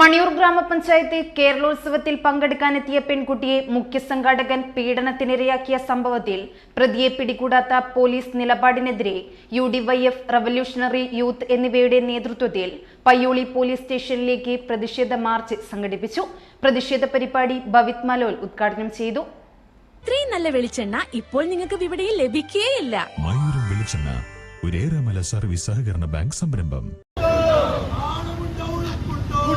മണിയൂർ ഗ്രാമപഞ്ചായത്ത് കേരളോത്സവത്തിൽ പങ്കെടുക്കാനെത്തിയ പെൺകുട്ടിയെ മുഖ്യസംഘാടകൻ പീഡനത്തിനിരയാക്കിയ സംഭവത്തിൽ പ്രതിയെ പിടികൂടാത്ത police നിലപാടിനെതിരെ U D Y F revolutionary youth എന്നിവയുടെ നേതൃത്വത്തിൽ പയ്യോളി പോലീസ് സ്റ്റേഷനിലേക്ക് പ്രതിഷേധ മാർച്ച് സംഘടിപ്പിച്ചു. പ്രതിഷേധ പരിപാടി ഭവിത് മലോൽ ഉദ്ഘാടനം ചെയ്തു. ഇത്രയും നല്ല വെളിച്ചെണ്ണ ഇപ്പോൾ നിങ്ങൾക്ക് വിപണിയിൽ ലഭിക്കുകയില്ല വെളിച്ചെണ്ണ സർവീസ് സഹകരണ ബാങ്ക് സംരംഭം.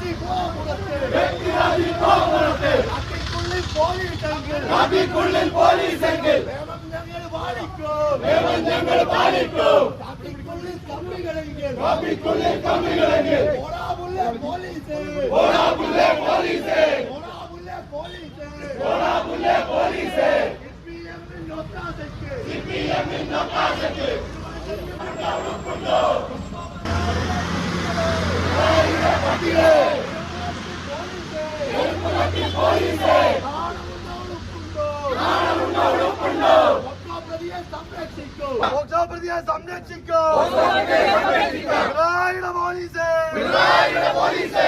அதி கோபுரத்து வெற்றி அதி கோபுரத்து அத்திக்குள்ளில் போலீசங்கள் அத்திக்குள்ளில் போலீசங்கள் வேமம் ஞங்கள் பாலிக்கும் வேமம் போலீஸ் போலீஸ் പ്രതിയെ സംരക്ഷിക്കൂ പിണറായിയുടെ പോലീസ്. പിണറായിയുടെ പോലീസ്.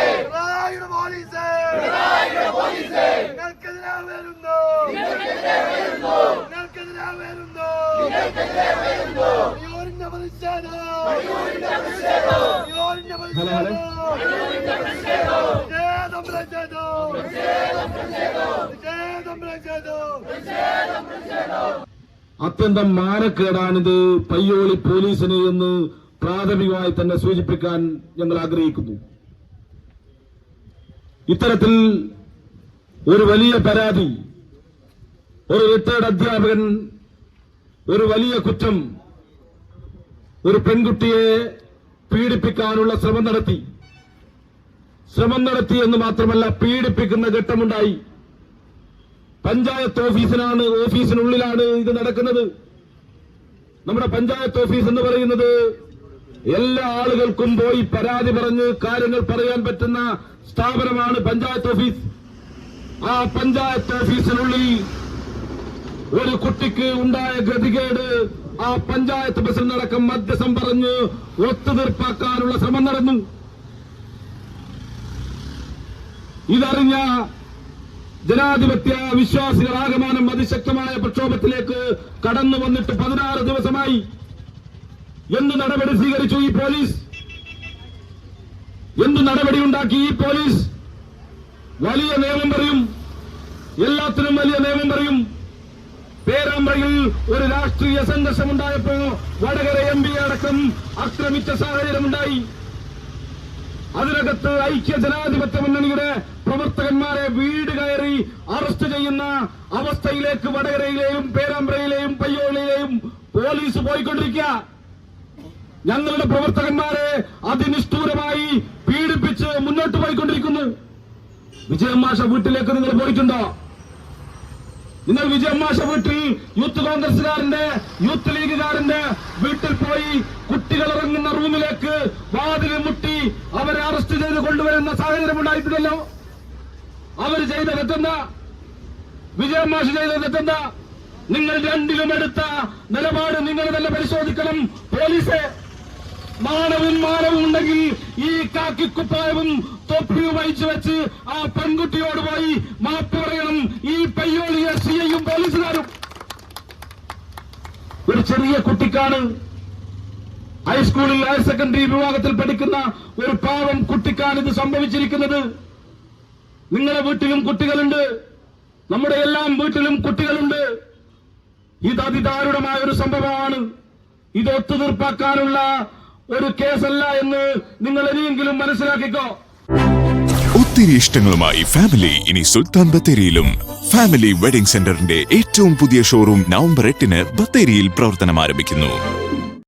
നിങ്ങൾക്കെതിരെ വരുന്നു. നിങ്ങൾക്കെതിരെ വരുന്നു. മയൂരിന്റെ പ്രതിഷേധം. മയൂരിന്റെ പ്രതിഷേധം. പ്രതിഷേധം. പ്രതിഷേധം. പ്രതിഷേധം. പ്രതിഷേധം. അത്യന്തം മാനക്കേടാണിത് പയ്യോളി പോലീസിന് എന്ന് പ്രാഥമികമായി തന്നെ സൂചിപ്പിക്കാൻ ഞങ്ങൾ ആഗ്രഹിക്കുന്നു. ഇത്തരത്തിൽ ഒരു വലിയ പരാതി ഒരു റിട്ടയർഡ് അധ്യാപകൻ ഒരു വലിയ കുറ്റം ഒരു പെൺകുട്ടിയെ പീഡിപ്പിക്കാനുള്ള ശ്രമം നടത്തി. ശ്രമം നടത്തി എന്ന് മാത്രമല്ല പീഡിപ്പിക്കുന്ന ഘട്ടമുണ്ടായി. പഞ്ചായത്ത് ഓഫീസിനാണ് ഓഫീസിനുള്ളിലാണ് ഇത് നടക്കുന്നത്. നമ്മുടെ പഞ്ചായത്ത് ഓഫീസ് എന്ന് പറയുന്നത് എല്ലാ ആളുകൾക്കും പോയി പരാതി പറഞ്ഞ് കാര്യങ്ങൾ പറയാൻ പറ്റുന്ന സ്ഥാപനമാണ് പഞ്ചായത്ത് ഓഫീസ്. ആ പഞ്ചായത്ത് ഓഫീസിനുള്ളിൽ ഒരു കുട്ടിക്ക് ഉണ്ടായ ഗതികേട് ആ പഞ്ചായത്ത് പ്രസിഡന്റ് അടക്കം മധ്യസം പറഞ്ഞ് ഒത്തുതീർപ്പാക്കാനുള്ള ശ്രമം നടന്നു. ഇതറിഞ്ഞ ജനാധിപത്യ വിശ്വാസികൾ ആകമാനം അതിശക്തമായ പ്രക്ഷോഭത്തിലേക്ക് കടന്നു വന്നിട്ട് പതിനാറ് ദിവസമായി എന്ത് നടപടി സ്വീകരിച്ചു ഈ പോലീസ്? എന്ത് നടപടി ഉണ്ടാക്കി ഈ പോലീസ്? വലിയ നിയമം പറയും. എല്ലാത്തിനും വലിയ നിയമം പറയും. പേരാമ്പ്രയിൽ ഒരു രാഷ്ട്രീയ സംഘർഷമുണ്ടായപ്പോ വടകര എം പി അടക്കം ആക്രമിച്ച സാഹചര്യമുണ്ടായി അതിനകത്ത് ഐക്യ ജനാധിപത്യ മുന്നണിയുടെ പ്രവർത്തകന്മാരെ വീട് അവസ്ഥയിലേക്ക് വടകരയിലെയും പേരാമ്പ്രയിലെയും പയ്യോളിയിലെയും പോലീസ് പോയിക്കൊണ്ടിരിക്കുക. ഞങ്ങളുടെ പ്രവർത്തകന്മാരെ അതിനിഷ്ഠൂരമായി പീഡിപ്പിച്ച് മുന്നോട്ട് പോയിക്കൊണ്ടിരിക്കുന്നു. വിജയം മാഷ വീട്ടിലേക്ക് നിങ്ങൾ പോയിട്ടുണ്ടോ? നിങ്ങൾ വിജയം മാഷ വീട്ടിൽ യൂത്ത് കോൺഗ്രസുകാരന്റെ യൂത്ത് ലീഗുകാരന്റെ വീട്ടിൽ പോയി കുട്ടികൾ ഇറങ്ങുന്ന റൂമിലേക്ക് വാതിൽ മുട്ടി അവരെ അറസ്റ്റ് ചെയ്ത് കൊണ്ടുവരുന്ന സാഹചര്യം ഉണ്ടായിട്ടുണ്ടല്ലോ. അവർ ചെയ്ത തെറ്റെന്താ? വിജയം മാഷ് നിങ്ങൾ രണ്ടിലും എടുത്ത നിലപാട് നിങ്ങൾ തന്നെ പരിശോധിക്കണം. പോലീസ് മാനവും മാനവും ഉണ്ടെങ്കിൽ ഈ കാക്കിക്കുപ്പായവും തൊപ്പിയും വഹിച്ചു വെച്ച് ആ പെൺകുട്ടിയോട് പോയി മാപ്പ് പറയണം. ഈ പയ്യോളിയെ സിയും പോലീസുകാരും. ഒരു ചെറിയ കുട്ടിക്കാണ് ഹൈസ്കൂളിൽ ഹയർ സെക്കൻഡറി വിഭാഗത്തിൽ പഠിക്കുന്ന ഒരു പാവം കുട്ടിക്കാണ് ഇത് സംഭവിച്ചിരിക്കുന്നത്. നിങ്ങളുടെ വീട്ടിലും കുട്ടികളുണ്ട്. നമ്മുടെ എല്ലാം വീട്ടിലും കുട്ടികളുണ്ട്. ഇത് അതിദാരുണമായ ഒരു സംഭവമാണ്. ഇത് ഒത്തുതീർപ്പാക്കാനുള്ള ഒരു കേസല്ല എന്ന് നിങ്ങൾ ഇനിയെങ്കിലും മനസ്സിലാക്കിക്കോ. ഒത്തിരി ഇഷ്ടങ്ങളുമായി ഫാമിലി ഇനി സുൽത്താൻ ബത്തേരിയിലും. ഫാമിലി വെഡിംഗ് സെന്ററിന്റെ ഏറ്റവും പുതിയ ഷോറൂം നവംബർ എട്ടിന് ബത്തേരിയിൽ പ്രവർത്തനം ആരംഭിക്കുന്നു